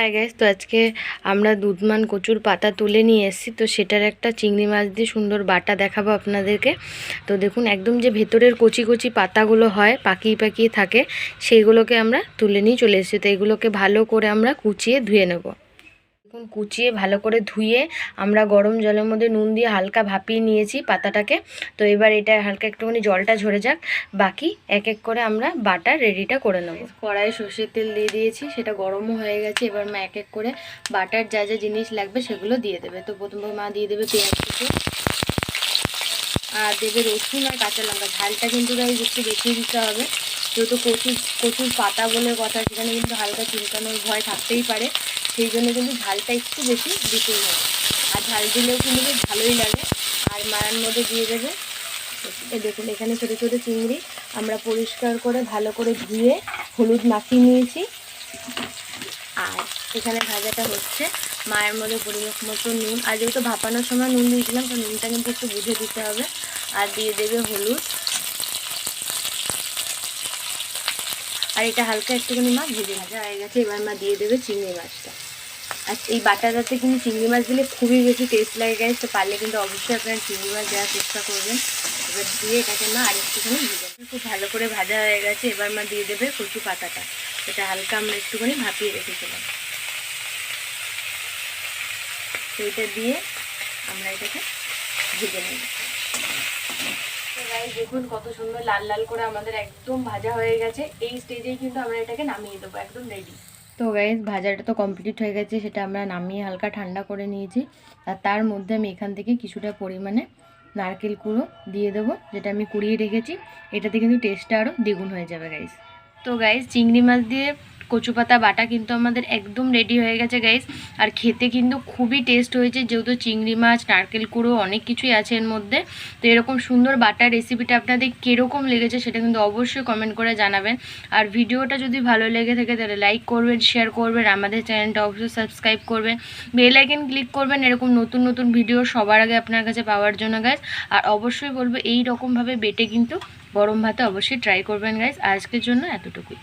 High gas তো আজকে আমরা দুধমান কচুর পাতা তুলে নিয়ে এসেছি। তো সেটার একটা চিংড়ি মাছ দিয়ে সুন্দর বাটা দেখাবো আপনাদেরকে। তো দেখুন, একদম যে ভেতরের কচি কচি পাতাগুলো হয়, পাকিয়ে পাকিয়ে থাকে, সেইগুলোকে আমরা তুলে নিয়ে চলে এসেছি। তো এগুলোকে ভালো করে আমরা কুচিয়ে ধুয়ে নেব। দেখুন কুচিয়ে ভালো করে ধুয়ে আমরা গরম জলের মধ্যে নুন দিয়ে হালকা ভাপিয়ে নিয়েছি পাতাটাকে। তো এবার এটা হালকা একটুখানি জলটা ঝরে যাক। বাকি এক এক করে আমরা বাটার রেডিটা করে নেব। কড়াইয়ে সর্ষের তেল দিয়ে দিয়েছি, সেটা গরমও হয়ে গেছে। এবার মা এক এক করে বাটার যা যা জিনিস লাগবে সেগুলো দিয়ে দেবে। তো প্রথমে মা দিয়ে দেবে পেঁয়াজ কুচি আর দেবে রসুন আর কাঁচা লঙ্কা। ঝালটা কিন্তু গাইজ একটু বেশি দিতে হবে। যেহেতু কচুর কচুর পাতা বলে কথা, সেখানে কিন্তু হালকা চুলকানোর ভয় থাকতেই পারে। সেই জন্য কিন্তু ঝালটা একটু বেশি দিতেই হবে। আর ঝাল দিলেও কিন্তু বেশ ভালোই লাগে। আর মায়ের মধ্যে দিয়ে দেবে। দেখুন, এখানে ছোটো ছোটো চিংড়ি আমরা পরিষ্কার করে ভালো করে ধুয়ে হলুদ মাখিয়ে নিয়েছি। আর এখানে ভাজাটা হচ্ছে মায়ের মধ্যে পরিমাণ মতো নুন। আর যেহেতু ভাপানোর সময় নুন দিয়েছিলাম, তো নুনটা কিন্তু একটু বুঝে দিতে হবে। আর দিয়ে দেবে হলুদ। আর এটা হালকা একটুখানি মা ভেজে ভাজা হয়ে গেছে এবার মা দিয়ে দেবে চিংড়ি মাছটা। আর এই বাটাটাতে কিন্তু চিংড়ি মাছ দিলে খুবই বেশি টেস্ট লাগে গেছে তো পারলে কিন্তু অবশ্যই আপনারা চিংড়ি মাছ দেওয়ার চেষ্টা করবেন। এবার দিয়ে এটাকে মা আর একটুখানি ভেজে খুব ভালো করে ভাজা হয়ে গেছে, এবার মা দিয়ে দেবে কচু পাতাটা। এটা হালকা আমরা একটুখানি ভাপিয়ে রেখেছিলাম। সেইটা দিয়ে আমরা এটাকে ভেজে নেব। Guys, দেখুন কত সুন্দর লাল লাল করে আমাদের একদম ভাজা হয়ে গেছে। এই স্টেজেই কিন্তু আমরা এটাকে নামিয়ে দেবো একদম রেডি তো গাইজ ভাজাটা তো কমপ্লিট হয়ে গেছে সেটা আমরা নামিয়ে হালকা ঠান্ডা করে নিয়েছি। আর তার মধ্যে আমি এখান থেকে কিছুটা পরিমাণে নারকেল কুড়ো দিয়ে দেবো যেটা আমি কুড়িয়ে রেখেছি। এটাতে কিন্তু টেস্টটা আরও দ্বিগুণ হয়ে যাবে গাইজ তো গাইজ চিংড়ি মাছ দিয়ে কচু পাতা বাটা কিন্তু আমাদের একদম রেডি হয়ে গেছে গাইস আর খেতে কিন্তু খুবই টেস্ট হয়েছে, যেহেতু চিংড়ি মাছ, নারকেল কুড়ো, অনেক কিছুই আছে এর মধ্যে। তো এরকম সুন্দর বাটার রেসিপিটা আপনাদের কীরকম লেগেছে সেটা কিন্তু অবশ্যই কমেন্ট করে জানাবেন। আর ভিডিওটা যদি ভালো লেগে থাকে, তাহলে লাইক করবেন শেয়ার করবেন, আমাদের চ্যানেলটা অবশ্যই সাবস্ক্রাইব করবেন। বেল আইকন ক্লিক করবেন, এরকম নতুন নতুন ভিডিও সবার আগে আপনার কাছে পাওয়ার জন্য গাইস আর অবশ্যই বলব এই রকমভাবে বেটে কিন্তু গরম ভাতে অবশ্যই ট্রাই করবেন গাইস আজকের জন্য এতটুকুই।